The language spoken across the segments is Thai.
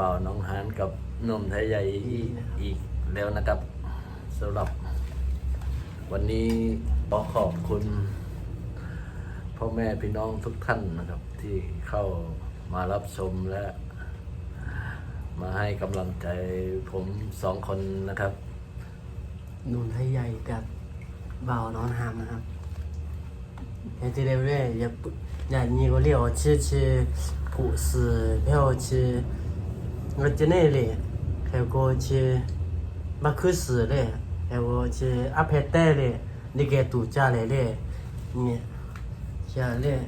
บ่าวน้องฮานกับนมไทยใหญ่อีกแล้วนะครับสำหรับวันนี้ขอขอบคุณพ่อแม่พี่น้องทุกท่านนะครับ ที่เข้ามารับชมและ มาให้กำลังใจผมสองคนนะครับนุนไทยใหญ่กับบ่าวนอนหามนะครับอย่างที่เรียกเรื่อยอย่าอย่านี่ก็เรียกว่าชื่อชื่อผู้สื่อเพื่อชื่อ เงินจะเน่เลยแล้วก็ชื่อบักคือสื่อเลยแล้วก็ชื่ออาเพเต้เลยนี่แกตู่จ้าเลยเลยเนี่ยจะเลย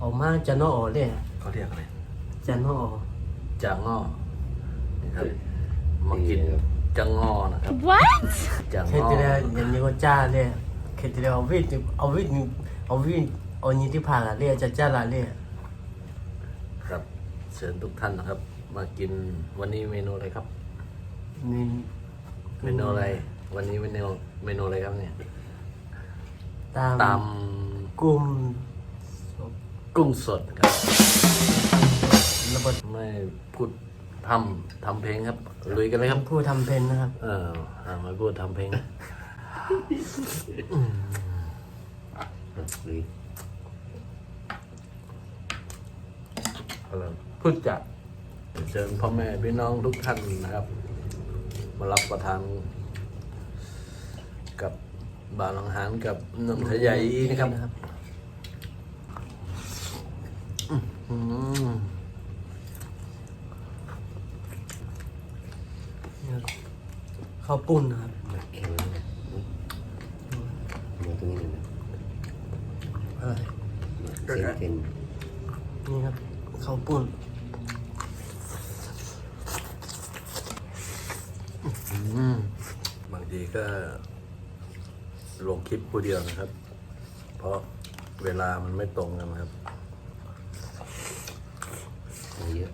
ออกมาจะนอออกเลยเขาเรียกอะไรจะนอออกจางงอนะครับมากินจางงอนะครับ What? จางแค่งอที่เรียกอย่างนี้ก็จ้าเลยแค่ที่เรียกเอาวิ่งเอาวิ่งเอาวิ่งเอานี้ที่ผ่านละเลยจะจ้าละเลยครับ เชิญทุกท่านนะครับ มากินวันนี้เมนูอะไรครับ นี่เมนูอะไร วันนี้เมนูเมนูอะไรครับเนี่ยตามตามกลุ่มกุ้งสดครับระเบิดไม่พูดทำทำเพลงครับลุยกันเลยครับผู้ทำเพนนะครับ เอออ่ามาพูดทำเพลงลุยอะไรพูดจัด เชิญพ่อแม่พี่น้องทุกท่านนะครับ มารับประทาน กับบาลังหารกับนมทะใหญ่นะครับอืมข้าวปุ้นนะครับแข็งแล้วนะมาตรงนี้เลยนะอะไรเส้นเส้นนี่ครับข้าวปุ้น อืม บางทีก็ลงคลิปผู้เดียวนะครับ เพราะเวลามันไม่ตรงกันนะครับของเยอะ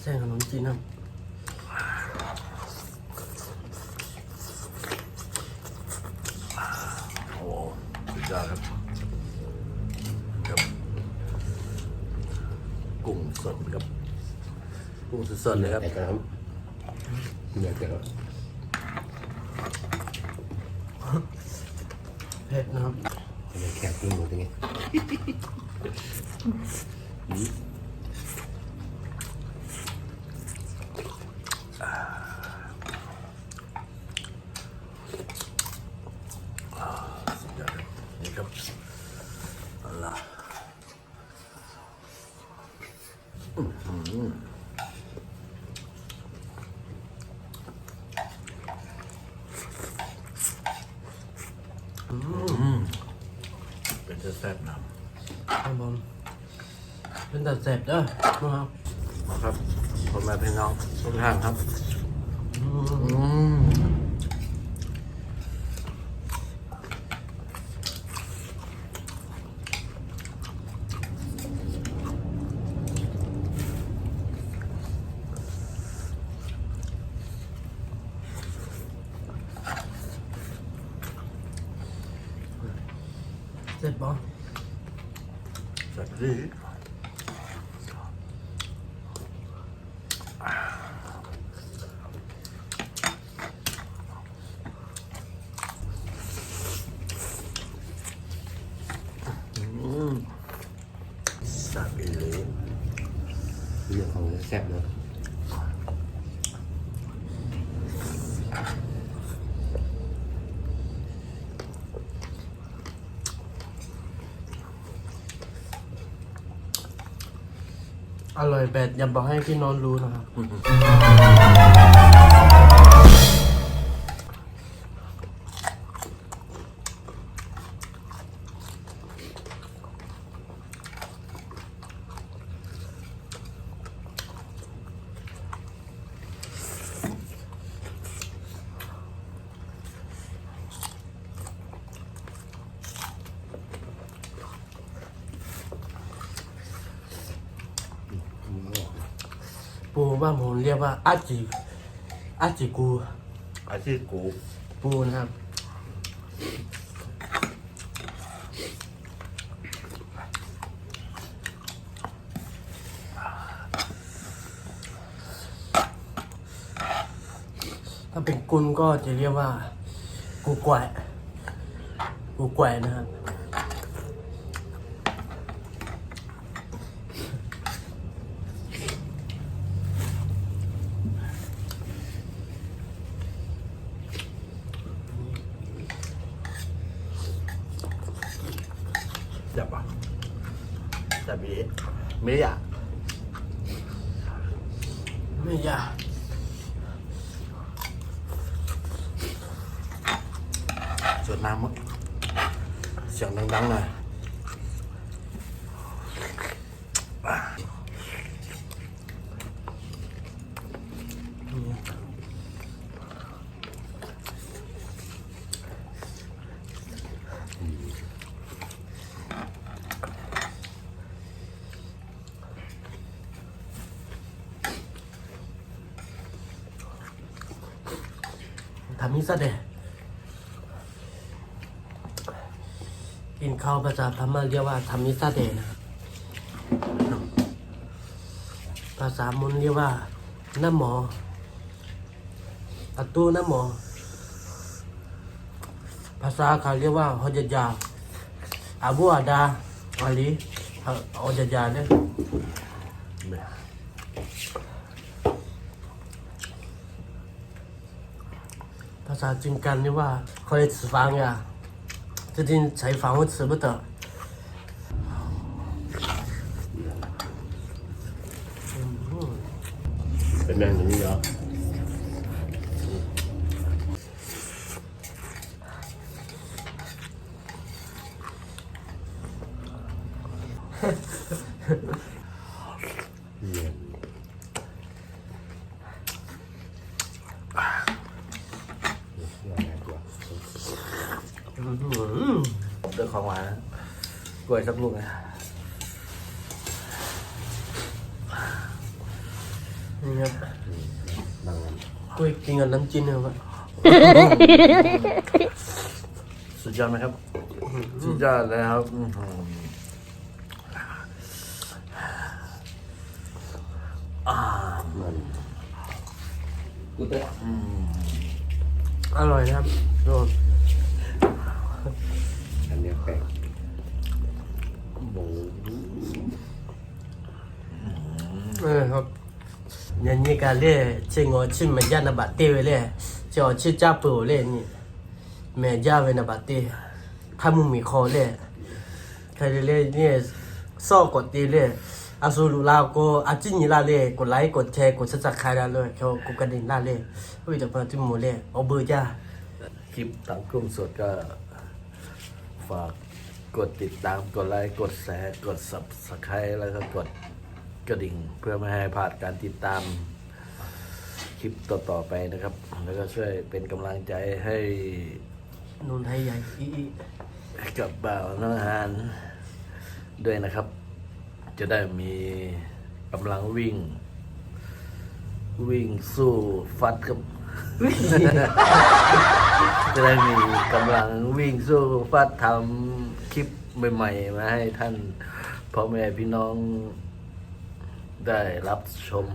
เส้นขนมจีนครับโอ้สุดยอดครับกับกุ้งสดครับกุ้งสดๆเลยครับ แต่ก็น้ำเนื้อเกลือ เผ็ดนะครับ ทำไมแคบขึ้นหมดอย่างเงี้ย สุดยอดครับนี่ครับเอาล่ะอื้อหืออืมเป็น จะแซ่บๆนะครับผมเป็นตัดเสร็จเด้อนะครับมาครับพ่อแม่พี่น้องทุกท่านครับ อืม อืมเสร็จปะ แซ่บดี อืมแซ่บอีหลี เรื่องของแซ่บเนาะ อร่อยแบบอย่าบอกให้พี่นอนรู้นะครับ ปูบ้านผมเรียกว่าอาจิอาจิกูอาชีพกูปูนะครับ ถ้าเป็นกุนก็จะเรียกว่า กูแกวะกูแกวะนะครับ จับบีไม่อยากไม่ยากสวดน้ำมั้งเสียงดังๆหน่อย ทำมิซะเดะกินข้าวภาษาพม่าเรียกว่าทำมิซาเดะนะครับภาษามนเรียกว่าน้ำหมอประตูน้ำหมอ ภาษาเขาเรียกว่าฮอจยาอาบูอาดาอาลีฮอจยาเนี่ย 擦，真干的话可以吃饭呀。最近菜饭我吃不得。对面的你啊！哈哈。ล้วยสักลูกนะนี่ครับดังนั้นกล้วยกินกับน้ำจิ้มนะครับ สุดยอดไหมครับ สุดยอดเลยครับอื้อหืออ่ามันกูเตะอืมอร่อยนะครับโดนอันเนี้ยแปลก โบเออครับย่างนี้ก็เรียกเชิงอชิมมันยานาบาเต้ไว้เลยจะเอาชื่อจ้าเปิลเลยนี่แม่ย่าไว้นาบาเต้ถ้ามึงมีคอเลยใครเรียเนี่ยซ่อกดตีเลยอาสูรุลาวก็อาจินีลาเลยกดไลค์กดแชร์กดซับสไครต์ได้เลยเขากดกระดิ่งได้เลยเฮ้ยเดี๋ยวพอจิ้มหมูเลยเอาเบอร์จ้าคลิปตังกุ้งสดก็ฝาก กดติดตาม กดไลค์ กดแชร์ กด subscribe แล้วก็กดกระดิ่ง เพื่อไม่ให้พลาดการติดตามคลิปต่อ ๆ ไปนะครับ แล้วก็ช่วยเป็นกำลังใจให้นนไทยใหญ่อีอีกับบ่าวน้องฮานด้วยนะครับ จะได้มีกำลังวิ่ง วิ่งสู้ฟัดกับ จะได้มีกำลังวิ่งสู้ฟัดทำคลิปใหม่ๆ มาให้ท่านพ่อแม่พี่น้องได้รับชม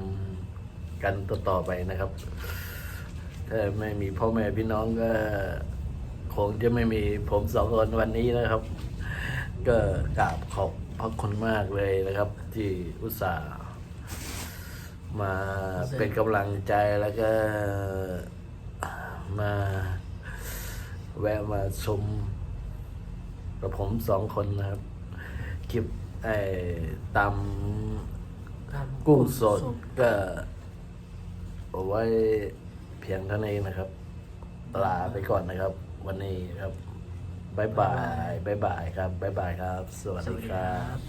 กันต่อๆไปนะครับ ถ้าไม่มีพ่อแม่พี่น้องก็คงจะไม่มีผมสองคนวันนี้นะครับ ก็กราบขอบพระคุณมากเลยนะครับ ที่อุตส่าห์ มาเป็นกำลังใจแล้วก็มาแวะมาชมกับผมสองคนนะครับ คลิปไอ้ตำกุ้งสดก็เอาไว้เพียงเท่านี้นะครับ ลาไปก่อนนะครับ วันนี้ครับบายบายบายบายครับบายบายครับ สวัสดีครับ